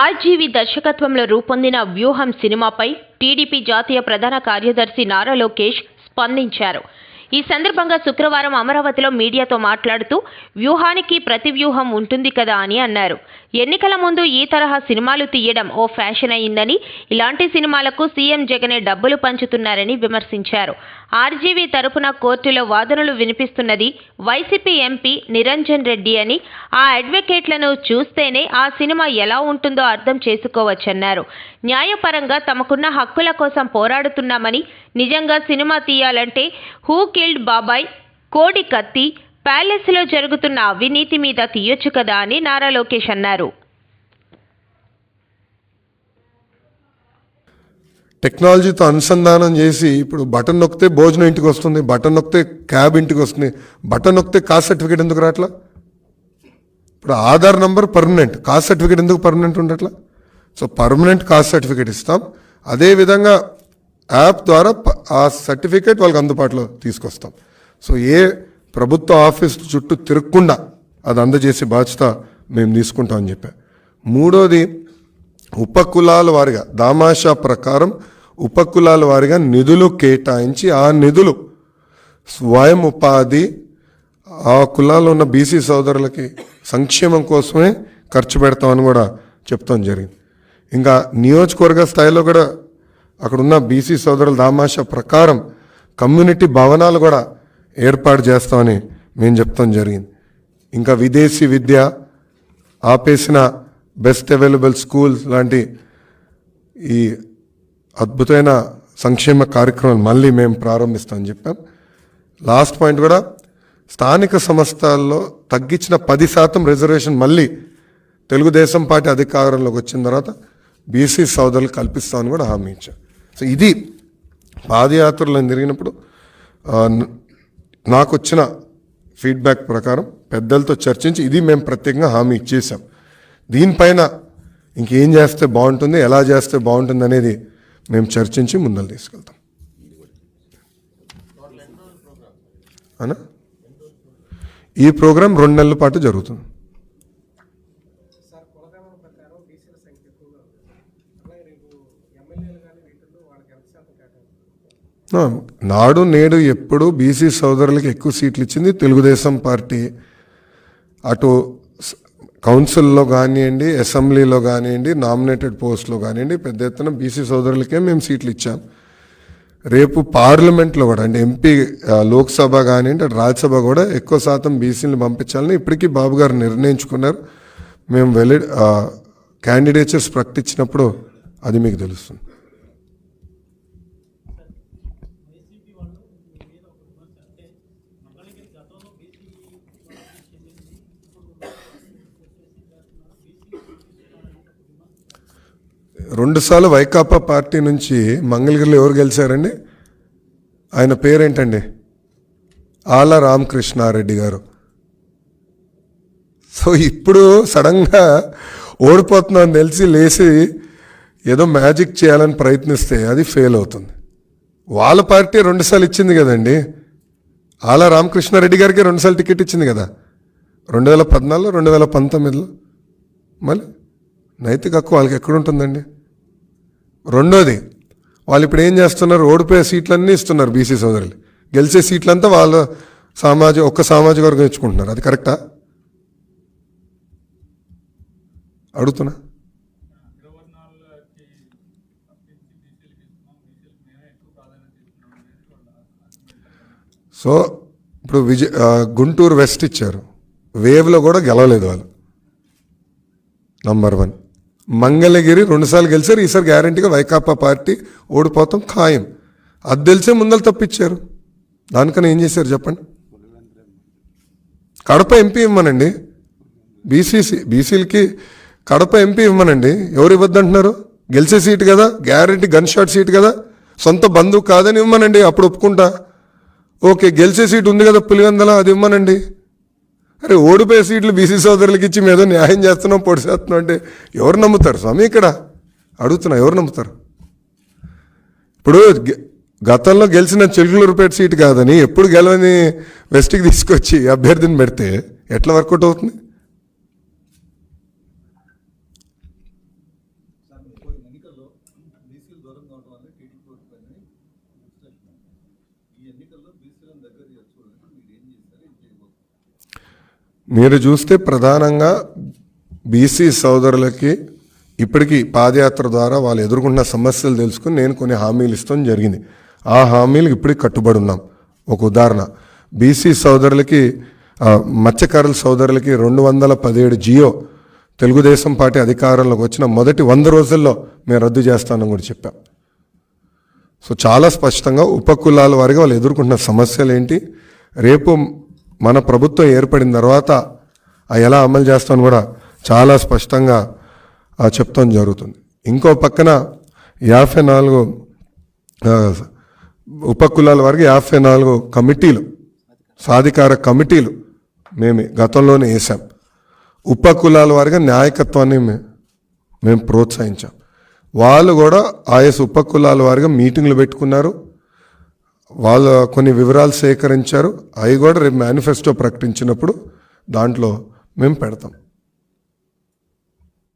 RGV దర్శకత్వంలో రూపొందిన వ్యూహం సినిమాపై టీడీపీ జాతీయ ప్రధాన కార్యదర్శి నారా లోకేష్ స్పందించారు. ఈ సందర్భంగా శుక్రవారం అమరావతిలో మీడియాతో మాట్లాడుతూ వ్యూహానికి ప్రతి వ్యూహం ఉంటుంది కదా అని అన్నారు. ఎన్నికల ముందు ఈ తరహా సినిమాలు తీయడం ఓ ఫ్యాషన్ అయిందని ఇలాంటి సినిమాలకు సీఎం జగనే డబ్బులు పంచుతున్నారని విమర్శించారు. ఆర్జీవీ తరపున కోర్టులో వాదనలు వినిపిస్తున్నది వైసీపీ ఎంపీ నిరంజన్ రెడ్డి అని. ఆ అడ్వకేట్లను చూస్తేనే ఆ సినిమా ఎలా ఉంటుందో అర్థం చేసుకోవచ్చన్నారు. న్యాయపరంగా తమకున్న హక్కుల కోసం పోరాడుతున్నామని నిజంగా సినిమా తీయాలంటే హూ కిల్డ్ బాబాయ్ కోడి కత్తి ప్యాలెస్లో జరుగుతున్న అవినీతి మీద తీయొచ్చు కదా అని నారా లోకేష్ అన్నారు. టెక్నాలజీతో అనుసంధానం చేసి ఇప్పుడు బటన్ నొక్కితే భోజనం ఇంటికి వస్తుంది బటన్ నొక్కితే క్యాబ్ ఇంటికి వస్తుంది బటన్ నొక్కితే కాస్ట్ సర్టిఫికేట్ ఎందుకు రావట్లా? ఇప్పుడు Aadhaar number permanent caste certificate ఎందుకు పర్మనెంట్ ఉండట్లా? సో పర్మనెంట్ కాస్ట్ సర్టిఫికేట్ ఇస్తాం. అదేవిధంగా యాప్ ద్వారా ఆ సర్టిఫికేట్ వాళ్ళకి అందుబాటులో తీసుకొస్తాం. సో ఏ ప్రభుత్వ ఆఫీస్ చుట్టూ తిరగకుండా అది అందజేసే బాధ్యత మేము తీసుకుంటామని చెప్పా. మూడోది ఉపకులాల వారిగా దామాషా ప్రకారం ఉపకులాల వారిగా నిధులు కేటాయించి ఆ నిధులు స్వయం ఉపాధి ఆ కులాల్లో ఉన్న బీసీ సోదరులకి సంక్షేమం కోసమే ఖర్చు పెడతామని కూడా చెప్తాం జరిగింది. ఇంకా నియోజకవర్గ స్థాయిలో కూడా అక్కడున్న బీసీ సోదరుల దామాష ప్రకారం కమ్యూనిటీ భవనాలు కూడా ఏర్పాటు చేస్తామని మేము చెప్తాం జరిగింది. ఇంకా విదేశీ విద్య ఆపేసిన బెస్ట్ అవైలబుల్ స్కూల్స్ లాంటి ఈ అద్భుతమైన సంక్షేమ కార్యక్రమాలు మళ్ళీ మేము ప్రారంభిస్తామని చెప్పాం. లాస్ట్ పాయింట్ కూడా స్థానిక సంస్థల్లో తగ్గించిన పది శాతం రిజర్వేషన్ మళ్ళీ తెలుగుదేశం పార్టీ అధికారంలోకి వచ్చిన తర్వాత బీసీ సోదరులు కల్పిస్తామని కూడా హామీ ఇచ్చాం. సో ఇది పాదయాత్రలను జరిగినప్పుడు నాకు వచ్చిన ఫీడ్బ్యాక్ ప్రకారం పెద్దలతో చర్చించి ఇది మేము ప్రత్యేకంగా హామీ ఇచ్చేసాం. దీనిపైన ఇంకేం చేస్తే బాగుంటుంది ఎలా చేస్తే బాగుంటుంది అనేది మేము చర్చించి ముందలు తీసుకెళ్తాం. అనా ఈ ప్రోగ్రాం రెండు నెలల పాటు జరుగుతుంది. నాడు నేడు ఎప్పుడు బీసీ సోదరులకి ఎక్కువ సీట్లు ఇచ్చింది తెలుగుదేశం పార్టీ. అటు కౌన్సిల్లో కానివ్వండి అసెంబ్లీలో కానివ్వండి నామినేటెడ్ పోస్ట్లో కానివ్వండి పెద్ద ఎత్తున బీసీ సోదరులకే మేము సీట్లు ఇచ్చాం. రేపు పార్లమెంట్లో కూడా అంటే ఎంపీ లోక్సభ కానివ్వండి అటు రాజ్యసభ కూడా ఎక్కువ శాతం బీసీలను పంపించాలని ఇప్పటికీ బాబు గారు నిర్ణయించుకున్నారు. మేము వెలి క్యాండిడేచర్స్ ప్రకటించినప్పుడు అది మీకు తెలుస్తుంది. రెండుసార్లు వైకాపా పార్టీ నుంచి మంగళగిరిలో ఎవరు గెలిచారండి? ఆయన పేరేంటండి? ఆల రామకృష్ణారెడ్డి గారు. సో ఇప్పుడు సడన్గా ఓడిపోతున్నాను తెలిసి లేచి ఏదో మ్యాజిక్ చేయాలని ప్రయత్నిస్తే అది ఫెయిల్ అవుతుంది. వాళ్ళ పార్టీ రెండుసార్లు ఇచ్చింది కదండి? ఆల రామకృష్ణారెడ్డి గారికి రెండుసార్లు టికెట్ ఇచ్చింది కదా? రెండు వేల పద్నాలుగులో రెండు వేల పంతొమ్మిదిలో. మళ్ళీ నైతిక హక్కు వాళ్ళకి ఎక్కడుంటుందండి రెండోది వాళ్ళు ఇప్పుడు ఏం చేస్తున్నారు? ఓడిపోయే సీట్లన్నీ ఇస్తున్నారు బీసీ సోదరులు. గెలిచే సీట్లంతా వాళ్ళ సామాజిక ఒక్క సామాజిక వర్గం ఇచ్చుకుంటున్నారు. అది కరెక్టా? అడుగుతున్నా? సో ఇప్పుడు విజయ్ గుంటూరు వెస్ట్ ఇచ్చారు. వేవ్లో కూడా గెలవలేదు వాళ్ళు. నంబర్ వన్ మంగళగిరి రెండుసార్లు గెలిచారు ఈసారి గ్యారంటీగా వైకాపా పార్టీ ఓడిపోతాం ఖాయం. అది తెలిసే ముందలు తప్పించారు. దానికన్నా ఏం చేశారు చెప్పండి? కడప ఎంపీ ఇవ్వమనండి. బీసీసీ బీసీలకి కడప ఎంపీ ఇవ్వమనండి. ఎవరు ఇవ్వద్దంటున్నారు? గెలిచే సీటు కదా గ్యారంటీ గన్ షాట్ సీట్ కదా. సొంత బంధువు కాదని ఇవ్వమనండి అప్పుడు ఒప్పుకుంటా. ఓకే గెలిచే సీట్ ఉంది కదా పులివెందల అది ఇవ్వమనండి. అరే ఓడిపోయే సీట్లు బీసీ సోదరులకి ఇచ్చి మీద న్యాయం చేస్తున్నాం పొడిసేస్తున్నాం అంటే ఎవరు నమ్ముతారు స్వామి ఇక్కడ? అడుగుతున్నా ఎవరు నమ్ముతారు? ఇప్పుడు గె- గతంలో గెలిచిన చిలుకలూరుపేట సీట్ కాదని ఎప్పుడు గెలవని వెస్ట్కి తీసుకొచ్చి అభ్యర్థిని పెడితే ఎట్లా వర్కౌట్ అవుతుంది ఎన్నికల్లో బీసీలు దూరం కావడం వల్ల టీడీపీ ఓడిపోయిందని డిస్కషన్ ఉంది. ఈ ఎన్నికల్లో బీసీలను దగ్గర చేసుకోవడానికి మీరు ఏం చేశారు ఏం చేయబోతున్నారు మీరు చూస్తే ప్రధానంగా బీసీ సోదరులకి ఇప్పటికీ పాదయాత్ర ద్వారా వాళ్ళు ఎదుర్కొంటున్న సమస్యలు తెలుసుకుని నేను కొన్ని హామీలు ఇస్తాం జరిగింది. ఆ హామీలు ఇప్పటికి కట్టుబడి ఉన్నాం. ఒక ఉదాహరణ. బీసీ సోదరులకి మత్స్యకారుల సోదరులకి రెండు వందల పదిహేడు జియో తెలుగుదేశం పార్టీ అధికారంలోకి వచ్చిన మొదటి వంద రోజుల్లో మేము రద్దు చేస్తానని కూడా చెప్పాం. సో చాలా స్పష్టంగా ఉపకులాల వారిగా వాళ్ళు ఎదుర్కొంటున్న సమస్యలు ఏంటి? రేపు మన ప్రభుత్వం ఏర్పడిన తర్వాత ఆ ఎలా అమలు చేస్తామని కూడా చాలా స్పష్టంగా ఆ, చెప్తాం జరుగుతుంది. ఇంకో పక్కన యాభై నాలుగు ఉపకులాల వరకు యాభై నాలుగు కమిటీలు సాధికార కమిటీలు మేము గతంలోనే వేసాం ఉపకులాల వారిగా నాయకత్వాన్ని మేము ప్రోత్సహించాం. వాళ్ళు కూడా ఆయా ఉపకులాల వారిగా మీటింగ్లు పెట్టుకున్నారు. వాళ్ళు కొన్ని వివరాలు సేకరించారు. అవి కూడా రేపు మేనిఫెస్టో ప్రకటించినప్పుడు దాంట్లో మేము పెడతాం.